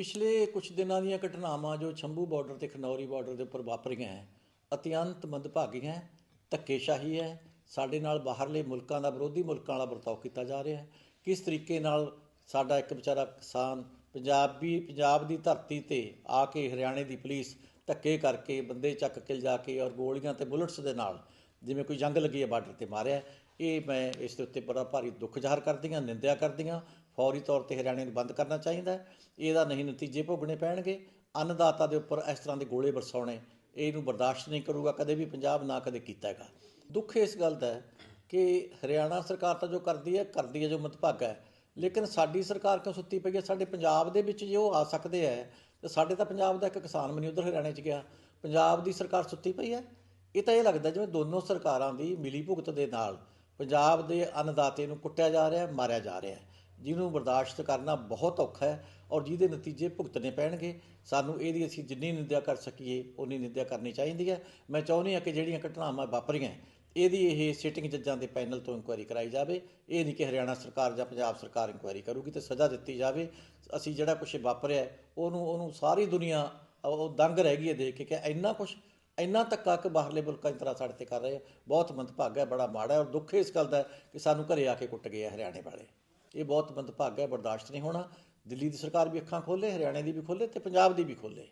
ਪਿਛਲੇ ਕੁਝ ਦਿਨਾਂ ਦੀਆਂ ਘਟਨਾਵਾਂ ਜੋ ਛੰਭੂ ਬਾਰਡਰ ਤੇ ਖਨੌਰੀ ਬਾਰਡਰ ਦੇ ਉੱਪਰ ਵਾਪਰੀਆਂ ਹੈ, ਅਤਿਅੰਤ ਮੰਦਭਾਗੀਆਂ ਹੈ, ਧੱਕੇਸ਼ਾਹੀ ਹੈ। ਸਾਡੇ ਨਾਲ ਬਾਹਰਲੇ ਮੁਲਕਾਂ ਦਾ, ਵਿਰੋਧੀ ਮੁਲਕਾਂ ਵਾਲਾ ਵਰਤਾਓ ਕੀਤਾ ਜਾ ਰਿਹਾ ਹੈ। ਕਿਸ ਤਰੀਕੇ ਨਾਲ ਸਾਡਾ ਇੱਕ ਵਿਚਾਰਾ ਕਿਸਾਨ ਪੰਜਾਬੀ, ਪੰਜਾਬ ਦੀ ਧਰਤੀ ਤੇ ਆ ਕੇ ਹਰਿਆਣੇ ਦੀ ਪੁਲਿਸ ਧੱਕੇ ਕਰਕੇ, ਬੰਦੇ ਚੱਕ ਕੇ ਲਿਜਾ ਕੇ ਔਰ ਗੋਲੀਆਂ ਤੇ ਬੁਲਟਸ ਦੇ ਨਾਲ ਜਿਵੇਂ ਕੋਈ ਜੰਗ ਲੱਗੀ ਹੈ, ਬਾਰਡਰ ਤੇ ਮਾਰਿਆ ਇਹ ਮੈਂ ਇਸ ਦੇ ਉੱਤੇ ਬੜਾ ਭਾਰੀ ਦੁੱਖ ਜ਼ਾਹਰ ਕਰਦੀ ਹਾਂ, ਨਿੰਦਿਆ ਕਰਦੀ ਹਾਂ। ਫੌਰੀ ਤੌਰ ਤੇ ਹਰਿਆਣੇ ਨੂੰ ਬੰਦ ਕਰਨਾ ਚਾਹੀਦਾ ਇਹਦਾ ਨਹੀਂ ਨਤੀਜੇ ਭੋਗਣੇ ਪੈਣਗੇ। ਅੰਨਦਾਤਾ ਦੇ ਉੱਪਰ ਇਸ ਤਰ੍ਹਾਂ ਦੇ ਗੋਲੇ ਬਰਸਾਉਣੇ ਇਹਨੂੰ ਬਰਦਾਸ਼ਤ ਨਹੀਂ ਕਰੂਗਾ, ਕਦੇ ਵੀ ਪੰਜਾਬ ਨਾ ਕਦੇ ਕੀਤਾ ਹੈਗਾ। ਦੁੱਖ ਇਸ ਗੱਲ ਦਾ ਹੈ ਕਿ ਹਰਿਆਣਾ ਸਰਕਾਰ ਤਾਂ ਜੋ ਕਰਦੀ ਹੈ ਕਰਦੀ ਹੈ ਜੋ ਮਤਭਾਗਾ ਹੈ। ਲੇਕਿਨ ਸਾਡੀ ਸਰਕਾਰ ਕਿਉਂ ਸੁੱਤੀ ਪਈ ਹੈ? ਸਾਡੇ ਪੰਜਾਬ ਦੇ ਵਿੱਚ ਜੇ ਉਹ ਆ ਸਕਦੇ ਹੈ, ਤੇ ਸਾਡੇ ਤਾਂ ਪੰਜਾਬ ਦਾ ਇੱਕ ਕਿਸਾਨ ਮਨੀ ਉਧਰ ਹਰਿਆਣੇ 'ਚ ਗਿਆ। ਪੰਜਾਬ ਦੀ ਸਰਕਾਰ ਸੁੱਤੀ ਪਈ ਹੈ। ਇਹ ਤਾਂ ਇਹ ਲੱਗਦਾ ਜਿਵੇਂ ਦੋਨੋਂ ਸਰਕਾਰਾਂ ਦੀ ਮਿਲੀ ਭੁਗਤ ਦੇ ਨਾਲ ਪੰਜਾਬ ਦੇ ਅੰਨਦਾਤੇ ਨੂੰ ਕੁੱਟਿਆ ਜਾ ਰਿਹਾ ਹੈ ਮਾਰਿਆ ਜਾ ਰਿਹਾ ਹੈ। ਜਿਹਨੂੰ ਬਰਦਾਸ਼ਤ ਕਰਨਾ ਬਹੁਤ ਔਖਾ ਹੈ ਔਰ ਜਿਹਦੇ ਨਤੀਜੇ ਭੁਗਤਣੇ ਪੈਣਗੇ, ਸਾਨੂੰ ਇਹਦੀ ਅਸੀਂ ਜਿੰਨੀ ਨਿੰਦਿਆ ਕਰ ਸਕੀਏ ਉਨੀ ਨਿੰਦਿਆ ਕਰਨੀ ਚਾਹੀਦੀ ਹੈ। ਮੈਂ ਚਾਹੁੰਦੀ ਹਾਂ ਕਿ ਜਿਹੜੀਆਂ ਘਟਨਾਵਾਂ ਵਾਪਰੀਆਂ, ਇਹਦੀ ਇਹ ਸਿਟਿੰਗ ਜੱਜਾਂ ਦੇ ਪੈਨਲ ਤੋਂ ਇਨਕੁਆਇਰੀ ਕਰਾਈ ਜਾਵੇ। ਇਹ ਨਹੀਂ ਕਿ ਹਰਿਆਣਾ ਸਰਕਾਰ ਜਾਂ ਪੰਜਾਬ ਸਰਕਾਰ ਇਨਕੁਆਇਰੀ ਕਰੂਗੀ ਤੇ ਸਜ਼ਾ ਦਿੱਤੀ ਜਾਵੇ। ਅਸੀਂ ਜਿਹੜਾ ਕੁਝ ਵਾਪਰਿਆ ਉਹਨੂੰ ਉਹਨੂੰ ਸਾਰੀ ਦੁਨੀਆ, ਉਹ ਦੰਗ ਰਹਿ ਗਈ ਹੈ ਦੇਖ ਕੇ ਕਿ ਇੰਨਾ ਕੁਝ ਇੰਨਾ ਧੱਕਾ ਕਿ ਬਾਹਰਲੇ ਮੁਲਕਾਂ ਦੀ ਤਰ੍ਹਾਂ ਸਾਡੇ ਤੇ ਕਰ ਰਹੇ ਆ। ਬਹੁਤ ਮੰਦਭਾਗਾ ਹੈ, ਬੜਾ ਮਾੜਾ ਹੈ ਔਰ ਦੁੱਖ ਇਸ ਗੱਲ ਦਾ ਕਿ ਸਾਨੂੰ ਘਰੇ ਆ ਕੇ ਕੁੱਟ ਗਏ ਆ ਹਰਿਆਣੇ ਵਾਲੇ। ਇਹ ਬਹੁਤ ਮੰਦਭਾਗ ਹੈ, ਬਰਦਾਸ਼ਤ ਨਹੀਂ ਹੋਣਾ। ਦਿੱਲੀ ਦੀ ਸਰਕਾਰ ਵੀ ਅੱਖਾਂ ਖੋਲੇ ਹਰਿਆਣੇ ਦੀ ਵੀ ਖੋਲੇ ਤੇ ਪੰਜਾਬ ਦੀ ਵੀ ਖੋਲੇ